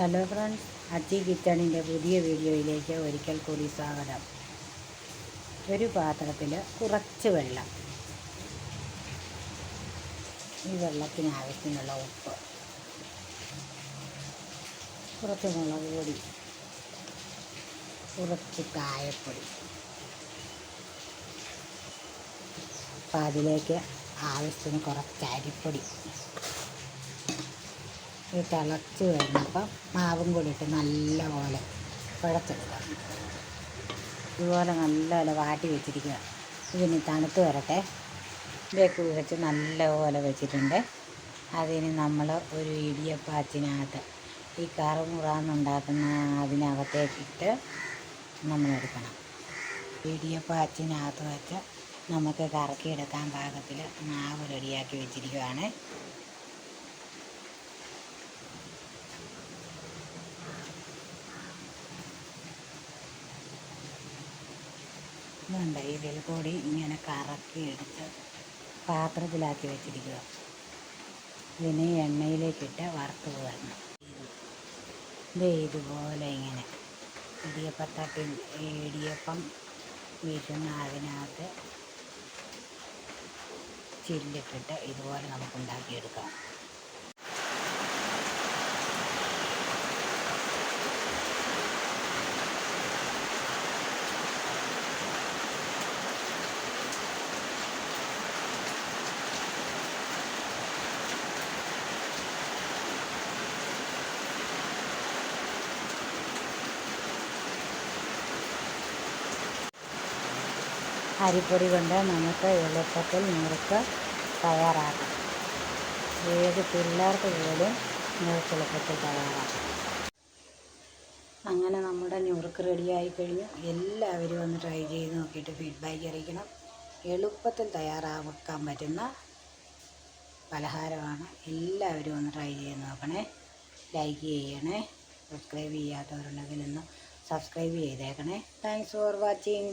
Hello friends അച്ചി കിച്ചണിന്റെ പുതിയ വീഡിയോയിലേക്ക് ഒരിക്കൽ കൂടി സ്വാഗതം. ഒരു പാത്രത്തിൽ കുറച്ച് വെള്ളം. ഈ വെള്ളത്തിന് ആവശ്യമുള്ള ഉപ്പ്. കുറച്ച് മുളക് പൊടി. കുറച്ച് കായപ്പൊടി. അപ്പം അതിലേക്ക് ആവശ്യത്തിന് കുറച്ച് അരിപ്പൊടി. ഇത് തിളച്ച് കഴിഞ്ഞപ്പം മാവും കൂടി ഇട്ട് നല്ലപോലെ കുഴച്ചെടുക്കാം ഇതുപോലെ നല്ലപോലെ വാട്ടി വെച്ചിരിക്കുക. ഇതിന് തണുത്ത് വരട്ടെ. ഇതൊക്കെ വെച്ച് നല്ലപോലെ വെച്ചിട്ടുണ്ട്. അതിന് നമ്മൾ ഒരു ഇടിയപ്പാച്ചിനകത്ത് ഈ കറുമുറാന്നുണ്ടാക്കുന്ന അതിനകത്തേക്കിട്ട് നമ്മളെടുക്കണം. ഇടിയപ്പാച്ചിനകത്ത് വെച്ച് നമുക്ക് കറക്കിയെടുക്കാൻ പാകത്തിൽ മാവ് റെഡിയാക്കി വെച്ചിരിക്കുകയാണ് ഇതുണ്ട്? ഇതിൽ കൂടി ഇങ്ങനെ കറക്കി എടുത്ത് പാത്രത്തിലാക്കി വെച്ചിരിക്കുക. ഇതിനെ എണ്ണയിലേക്കിട്ട് വറുത്ത് വരണം ഇത് ഇതുപോലെ ഇങ്ങനെ ഇടിയപ്പത്തട്ടിൽ ഇടിയപ്പം വീശുന്ന അതിനകത്ത് ചില്ലിട്ടിട്ട് ഇതുപോലെ നമുക്ക് ഉണ്ടാക്കിയെടുക്കാം അരിപ്പൊടി കൊണ്ട് നമുക്ക് എളുപ്പത്തിൽ നുറുക്ക് തയ്യാറാക്കാം. ഏത് പിള്ളേർക്ക് പോലും നുറുക്ക് എളുപ്പത്തിൽ തയ്യാറാക്കാം. അങ്ങനെ നമ്മുടെ നുറുക്ക് റെഡിയായി കഴിഞ്ഞു. എല്ലാവരും ഒന്ന് ട്രൈ ചെയ്ത് നോക്കിയിട്ട് ഫീഡ്ബാക്ക് അറിയിക്കണം. എളുപ്പത്തിൽ തയ്യാറാക്കാൻ പറ്റുന്ന പലഹാരമാണ്. എല്ലാവരും ഒന്ന് ട്രൈ ചെയ്ത് നോക്കണേ. ലൈക്ക് ചെയ്യണേ. സബ്സ്ക്രൈബ് ചെയ്യാത്തവരുണ്ടെങ്കിൽ ഒന്ന് സബ്സ്ക്രൈബ് ചെയ്തേക്കണേ. Thanks for watching